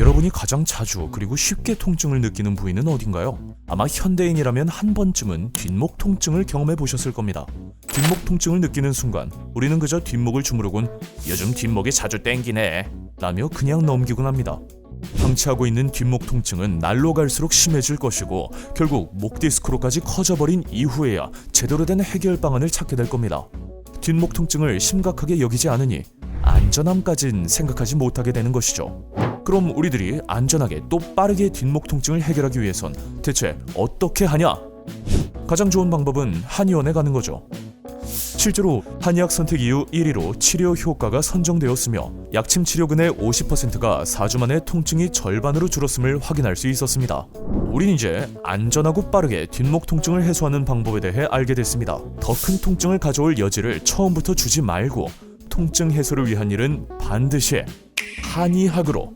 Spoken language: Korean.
여러분이 가장 자주 그리고 쉽게 통증을 느끼는 부위는 어딘가요? 아마 현대인이라면 한 번쯤은 뒷목 통증을 경험해 보셨을 겁니다. 뒷목 통증을 느끼는 순간 우리는 그저 뒷목을 주무르곤 요즘 뒷목이 자주 땡기네 라며 그냥 넘기곤 합니다. 방치하고 있는 뒷목 통증은 날로 갈수록 심해질 것이고 결국 목 디스크로까지 커져버린 이후에야 제대로 된 해결 방안을 찾게 될 겁니다. 뒷목 통증을 심각하게 여기지 않으니 안전함까진 생각하지 못하게 되는 것이죠. 그럼 우리들이 안전하게 또 빠르게 뒷목 통증을 해결하기 위해선 대체 어떻게 하냐? 가장 좋은 방법은 한의원에 가는 거죠. 실제로 한의학 선택 이후 1위로 치료 효과가 선정되었으며 약침 치료근의 50%가 4주 만에 통증이 절반으로 줄었음을 확인할 수 있었습니다. 우린 이제 안전하고 빠르게 뒷목 통증을 해소하는 방법에 대해 알게 됐습니다. 더 큰 통증을 가져올 여지를 처음부터 주지 말고 통증 해소를 위한 일은 반드시 한의학으로